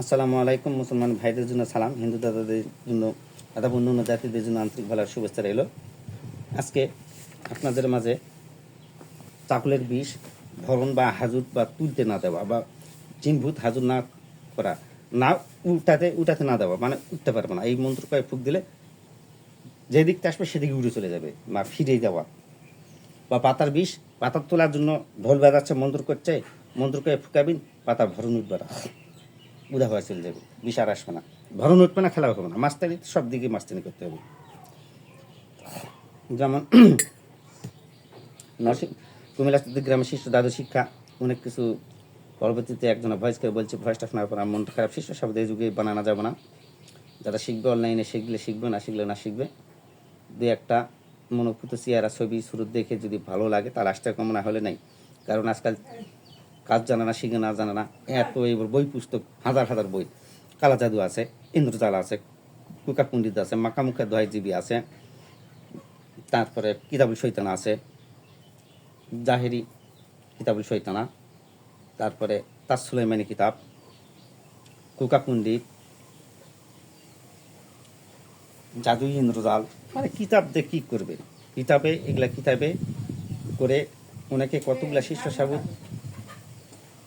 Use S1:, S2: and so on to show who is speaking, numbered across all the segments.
S1: আসসালামু আলাইকুম, মুসলমান ভাইদের জন্য সালাম, হিন্দু দাদাদের জন্য দাদা অন্য অন্য জাতিদের জন্য আন্তরিক ভালো শুভেচ্ছা রইল। আজকে আপনাদের মাঝে চাকুলের বিষ ভরণ বা হাজুর বা তুলতে না দেওয়া বা চিনভূত হাজুর না করা, না উল্টাতে উঠাতে না দেওয়া মানে উঠতে পারবে না। এই মন্ত্র কয়ে ফুক দিলে যেদিকতে আসবে সেদিকে উড়ে চলে যাবে বা ফিরে দেওয়া। বা পাতার বিষ পাতার তোলার জন্য ঢোল বাজাচ্ছে, মন্ত্র করছে, মন্ত্র করে ফুকাবিন, পাতা ভরণ উঠবে না। উদা হয়ে চলে যাবে বিষ আর আসবে না। ভরণ উঠবে না খেলা হবে না, মাস্তানি সব দিকে মাস্তানি করতে হবে। যেমন নরসিং কুমিল্লা গ্রামের শিশু দাদু শিক্ষা, অনেক কিছু পরবর্তীতে একজন ভয়েস করে বলছে ভয়েসটা শোনার পর মনটা খারাপ, শিশু শব্দ এই যুগে বানানো যাবে না। যারা শিখবে অনলাইনে শিখলে শিখবে, না শিখলে না শিখবে। দু একটা মনোভূত চেয়ারা ছবি শুরু দেখে যদি ভালো লাগে, তার আসতে কম না হলে নাই। কারণ আজকাল কাজ জানে না, শিখে না, জানে না। এত এবার বই পুস্তক, হাজার হাজার বই। কালা জাদু আছে, ইন্দ্রজাল আছে কুকা পণ্ডিত আছে মাকামুখা দোহাই জীবী আছে, তারপরে কিতাবুল শৈতানা আছে, জাহেরি কিতাবুল শৈতানা, তারপরে তার সুলাইমানি কিতাব কুকা পণ্ডিত জাদু ইন্দ্রজাল। মানে কিতাব দিয়ে কী করবে? কিতাবে, এগুলা কিতাবে করে অনেকে কতগুলা শিষ্য সাবুত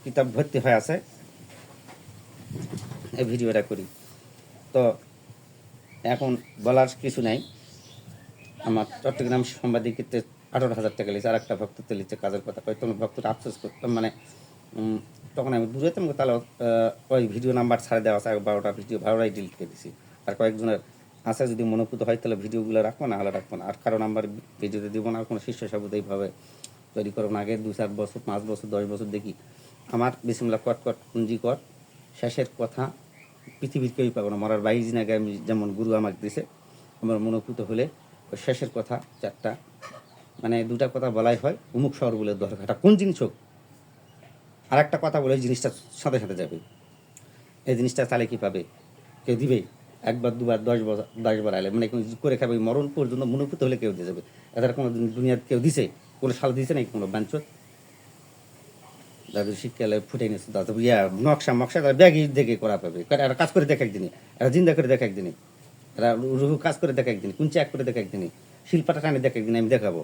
S1: কিতাব ভর্তি হয়ে আছে। এই ভিডিওটা করি। তো এখন বলার কিছু নাই। আমার চট্টগ্রাম সাংবাদিকতে আঠারো হাজার টাকা লিখছে আর একটা ভক্ত লিখছে কাজের কথা। কয়, তোমার ভক্তটা আফসোস করতাম মানে তখন আমি দূরে তো তাহলে ওই ভিডিও নাম্বার ছাড়ে দেওয়া আছে, বারোটা ভিডিও ভালোটাই ডিলিট করে দিছি। আর কয়েকজনের আছে যদি মনোভূত হয়, তাহলে ভিডিওগুলো রাখব, না হলে রাখব না। আর কারও নাম্বার ভিডিওতে দিব না কোনো শিষ্য সাবুদ এইভাবে তৈরি করব না, আগে দু চার বছর, পাঁচ বছর, দশ বছর দেখি। আমার বিসমিল্লা কট কট পুঞ্জি কট, শেষের কথা পৃথিবীর কেউই পাবো না, মরার বাইশ দিন আগে আমি যেমন গুরু আমাকে দিছে, আমার মনোভূত হলে ওই শেষের কথা চারটা মানে দুটা কথা বলাই হয়, উমুক শহর বলে দরকার কোন জিনিস হোক। আর একটা কথা বলে জিনিসটা সাথে সাথে যাবে। এই জিনিসটা তাহলে কি পাবে? কেউ দিবে? একবার, দুবার, দশ বছর, দশ বার আলে মানে করে খাবে মরণ পর্যন্ত মনোভূত হলে কেউ দিয়ে যাবে। এদের কোনো দুনিয়ার কেউ দিছে? কোনো সাল দিছে নাকি কোনো বাঞ্চত? দাদু শিক্ষালয় ফুটে নিয়েছে। দাদু ইয়া, নকশা, মকশা, তারা ব্যাগই দেখে করা পাবে। এরা কাজ করে দেখে একদিনে এরা জিন্দা করে দেখে একদিনে এরা রুহু কাজ করে দেখে একদিনে কুঞ্চি এক করে দেখে একদিনে শিল্পাটা টানে দেখে একদিনে আমি দেখাবো।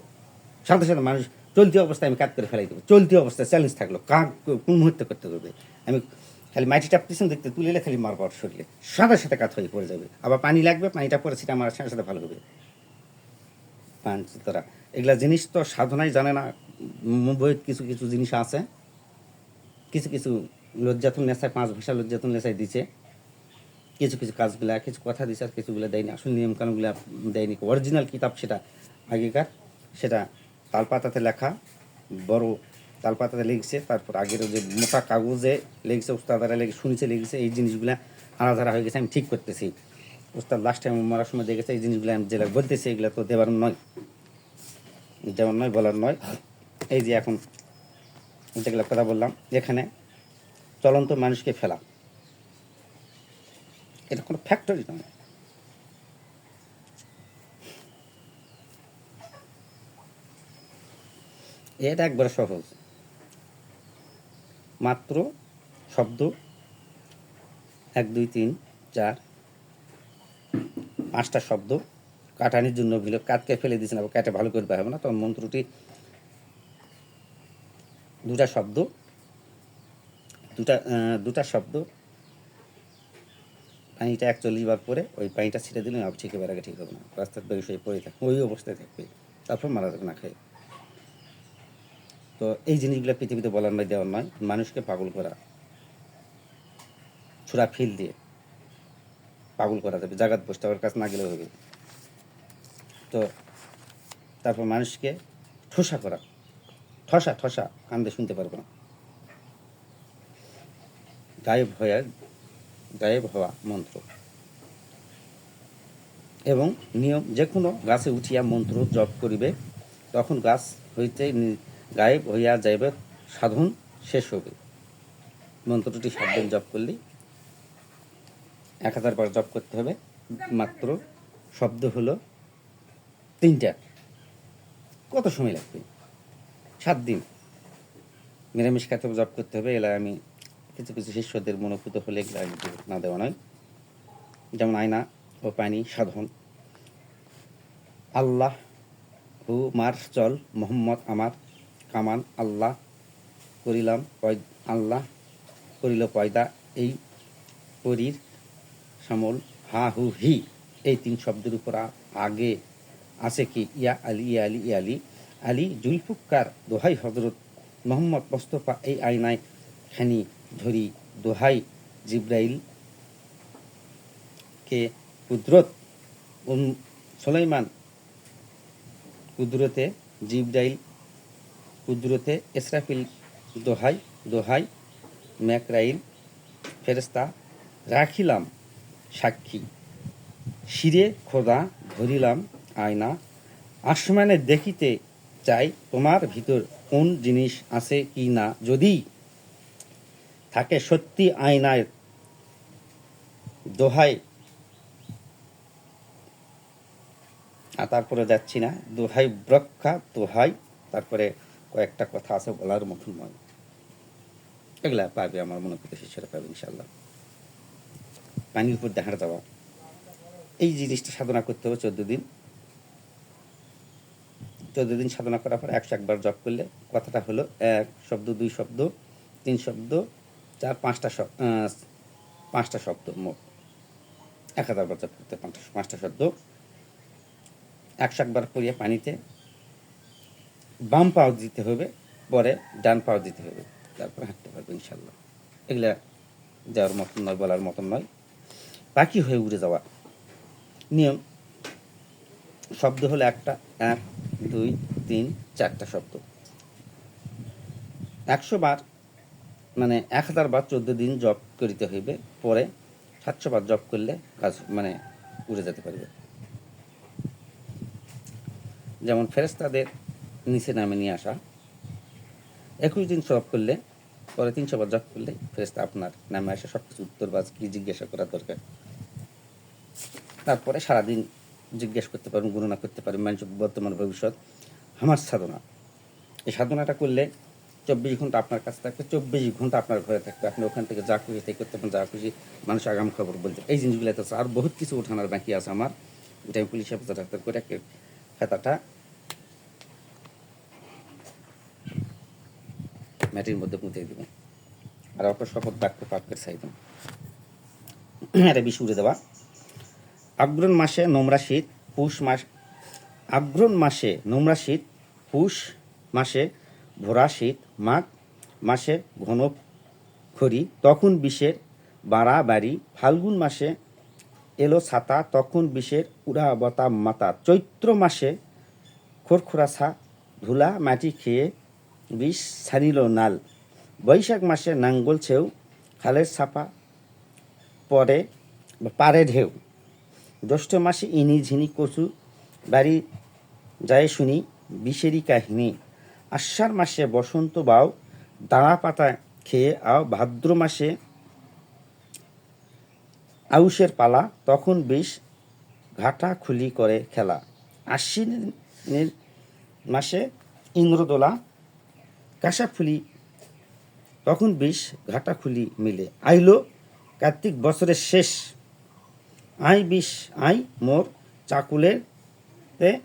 S1: সাথে সাথে মানুষ চলতি অবস্থায় আমি কাজ করে ফেলাই দেবো। চলতি অবস্থায় চ্যালেঞ্জ থাকল। কাক কোন মুহূর্তে করতে করবে আমি খালি মাটিটা পিছন দেখতে, তুলে খালি মারবার শরীরে। সাথে সাথে কাজ হয়ে পড়ে যাবে। আবার পানি লাগবে, পানিটা পরে সেটা আমার সাথে সাথে ভালো হবে। পাঞ্চতরা এগুলা জিনিস তো সাধনাই জানে না। বইয়ের কিছু কিছু জিনিস আছে। কিছু কিছু লজ্জাতুন নেশায়, পাঁচ ভাষা লজ্জাতুন নেশায় দিছে। কিছু কিছু কাজগুলা, কিছু কথা দিছে আর কিছুগুলো দেয়নি। আসল নিয়ম কানুনগুলো দেয়নি। অরিজিনাল কিতাব সেটা আগেকার, সেটা তালপাতাতে লেখা, বড় তালপাতাতে লিখছে, তারপর আগের যে মোটা কাগজে লিখছে, উস্তাদারা লেগে শুনেছে, লিখছে, এই জিনিসগুলা আলাদা হয়ে গেছে, আমি ঠিক করতেছি। উস্তাদ লাস্ট টাইম মরার সময় দেখেছে, এই জিনিসগুলো আমি যেগুলো বলতেছি, এগুলো তো দেবার নয়। যেমন নয়, বলার নয়। এই যে এখন যেগুলো কথা বললাম এখানে চলন্ত মানুষকে ফেলা। এটা কোনো ফ্যাক্টরি নয় এটা একবারে সহজ। মাত্র শব্দ এক, দুই, তিন, চার, পাঁচটা শব্দ কাটানির জন্য ভিলে কাটকে ফেলে দিয়েছেন আবার কাটে ভালো করে হবে না। তখন মন্ত্রটি দুটা শব্দ, দুটা দুটা শব্দ। পানিটা একচল্লিশ বার পরে ওই পানিটা ছিটে দিলে আবার ঠিক আগে ঠিক হবে না। রাস্তার বেরিয়ে হয়ে পড়ে থাকবে, ওই অবস্থায় থাকবে। তারপর মারা যাবে না খেয়ে। তো এই জিনিসগুলো পৃথিবীতে বলার নয়, দেওয়ার নয়। মানুষকে পাগল করা ছুরা ফিল দিয়ে পাগল করা যাবে। জাগাত বসতে ওর কাছে না গেলেও হবে। তো তারপর মানুষকে ঠোসা করা। ঠসা ঠসা, কান্দে শুনতে পারব না। গায়েব হয়ে, গায়েব হওয়া মন্ত্র। এবং নিয়ম যে কোনো গাছে উঠিয়া মন্ত্র জপ করিবে, তখন গাছ হইতে গায়েব হইয়া যাইবে, সাধন শেষ হবে। মন্ত্রটি সাত দিন জপ করলেই এক হাজার বার জপ করতে হবে। মাত্র শব্দ হলো তিনটা। কত সময় লাগবে? সাত দিন। নিরামিষ খাতে জব করতে হবে এলা আমি কিছু কিছু শিষ্যদের মনোভূত হলে এগুলো না দেওয়া নয়। যেমন আয়না ও পানি সাধন। আল্লাহ হু মার চল, মোহাম্মদ আমার, কামান আল্লাহ করিলাম আল্লাহ করিল পয়দা, এই পরীর সামল হা হু হি। এই তিন শব্দের উপর আগে আছে কি? ইয়া আলী ইয়া আলী ইয়া আলী। আলী জুলফুক্কার দোহাই হজরত মোহাম্মদ মোস্তফা এই আয়নায় খানি ধরি দোহাই জিব্রাইল কে কুদরত সুলাইমান কুদরতে, জিব্রাইল কুদরতে, ইসরাফিল দোহাই দোহাই ম্যাকরাইল ফেরেস্তা রাখিলাম সাক্ষী। শিরে খোদা ধরিলাম আয়না। আসমানে দেখিতে চাই তোমার ভিতর কোন জিনিস আছে কি না। যদি থাকে সত্যি আয়নায় দোহাই, আর তারপরে যাচ্ছি না। দোহাই ব্রক্ষা দোহাই, তারপরে কয়েকটা কথা আছে বলার মতন নয়। এগুলা পাবে, আমার মনে করতে শিষ্যরা পাবে ইনশাল্লাহ পানির উপর দেখার দেওয়া। এই জিনিসটা সাধনা করতে হবে চোদ্দ দিন। চোদ্দ সাধনা করার পর একশো একবার জপ করলে কথাটা হলো এক শব্দ, দুই শব্দ, তিন শব্দ, চার, পাঁচটা শব্দ পাঁচটা শব্দ মোট। এক হাজার বার জপ করতে পাঁচটা পাঁচটা শব্দ। একশো একবার পরিয়ে পানিতে বাম পাও দিতে হবে, পরে ডান পাও দিতে হবে, তারপর হাঁটতে পারবে ইনশাল্লাহ। এগুলা যাওয়ার মতন নয়, বলার মতন নয়। বাকি হয়ে উড়ে যাওয়া। নিয়ম। শব্দ হলো একটা, এক দুই, তিন, চারটা শব্দ। একশো বার মানে এক হাজার বার চোদ্দ দিন জব করিতে হইবে, পরে সাতশো বার জব করলে কাজ মানে উড়ে যেতে পারবে। যেমন ফেরেস্তাদের নিচে নামে নিয়ে আসা। একুশ দিন জব করলে, পরে তিনশো বার জব করলে ফেরেস্তা আপনার নামে আসে সব কিছু উত্তর বা কি জিজ্ঞাসা করা দরকার। তারপরে সারাদিন জিজ্ঞেস করতে পারবেন গণনা করতে পারবেন মানুষ বর্তমান ভবিষ্যৎ, আমার সাধনা। এই সাধনাটা করলে চব্বিশ ঘণ্টা আপনার কাছে থাকবে, চব্বিশ ঘণ্টা আপনার ঘরে থাকবে। আপনি ওখান থেকে যা খুশি তাই করতে পারেন, যা খুশি মানুষ আগাম খবর বলতে এই জিনিসগুলো তো আর বহুত কিছু উঠানোর বাকি আছে আমার। এটা আমি পুলিশ অফিসার ডাক্তার করে খাতাটা ম্যাটির মধ্যে পুঁতে দেবেন আর অত শপথ বাক্য পাঠ করে চাইতাম এটা বিষ উড়ে দেওয়া। আগ্রণ মাসে নোমরা শীত, পুষ মাস আগ্রণ মাসে নোমরা শীত, পুষ মাসে ভোরা শীত, মাঘ মাসে ঘন খড়ি, তখন বিষের বাড়াবাড়ি ফাল্গুন মাসে এলো ছাতা, তখন বিষের উড়া বতা মাতা। চৈত্র মাসে খোরখোরাছা, ধুলা, মাটি খেয়ে বিষ ছাড়িল নাল। বৈশাখ মাসে নাঙ্গল ছেউ, খালের ছাপা পরে পারে ঢেউ। জ্যৈষ্ঠ মাসে ইনি ঝিনি কচু বাড়ি যায় শুনি বিষেরি কাহিনী। আষাঢ় মাসে বসন্ত বাও দাঁড়া পাতা খেয়ে আও ভাদ্র মাসে আউশের পালা, তখন বিষ ঘাটা খুলি করে খেলা। আশ্বিনের মাসে ইন্দ্রদোলা কাশাফুলি তখন বিষ ঘাটা খুলি মিলে। আইলো কার্তিক বছরের শেষ আই বিষ, আই মোর চাকুলের তে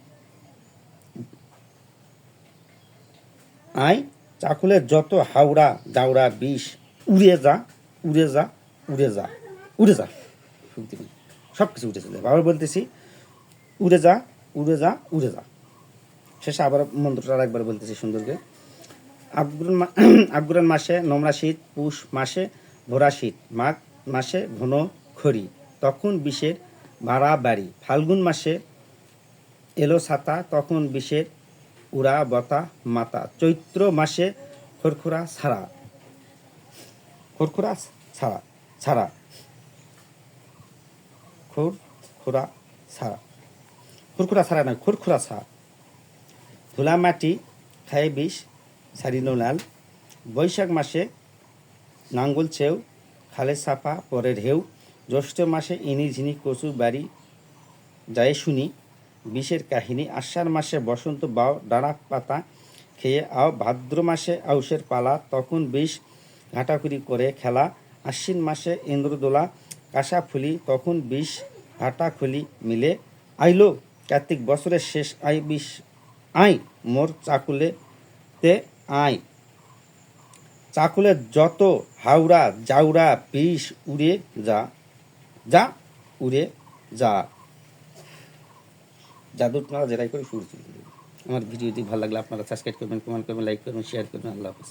S1: আই চাকুলের যত হাওড়া দাওড়া বিষ উড়ে যা উড়ে যা উড়ে যা উড়ে যা। সব কিছু উঠে চলে আবার বলতেছি, উড়ে যা উড়ে যা উড়ে যা। শেষে আবার মন্ত্রটা একবার বলতেছি সুন্দর করে আগ্রন মা- আগ্রন মাসে নোমরা শীত, পুষ মাসে ভোরা শীত, মাঘ মাসে ঘন খড়ি। তখন বিষের ভাড়া বাড়ি। ফাল্গুন মাসে এলো ছাতা, তখন বিষের উড়া বতা মাতা। চৈত্র মাসে খরখুরা ছাড়া। খরখুরা ছাড়া। ছাড়া। খোরখুরা ছাড়া। খুরখুরা ছাড়া নয় খুরখুরা ছাড়া। ধুলা মাটি খায় বিষ সারিনো লাল বৈশাখ মাসে নাঙ্গল ছেউ, খালে সাপা পরে ঢেউ। জ্যৈষ্ঠ মাসে ইনি ঝিনি কচু বাড়ি যায় শুনি, বিষের কাহিনী, আষাঢ় মাসে বসন্ত বাও ডাঁড়া পাতা খেয়ে আও ভাদ্র মাসে আউশের পালা, তখন বিষ ঘাটাঘুরি করে খেলা, আশ্বিন মাসে ইন্দ্রদোলা কাঁসা ফুলি, তখন বিষ ঘাটাখুলি মিলে, আইলো কার্তিক বছরের শেষ আই বিষ, আই মোর চাকুলে তে আই। চাকুলের যত হাওড়া জাউরা বিষ উড়ে যা যা উড়ে যা। জাদু আপনারা যেটাই করে শুরু আমার ভিডিও ভিডিওটি ভালো লাগলে আপনারা সাবস্ক্রাইব করবেন কমেন্ট করবেন লাইক করবেন শেয়ার করবেন। আল্লাহ হাফিজ।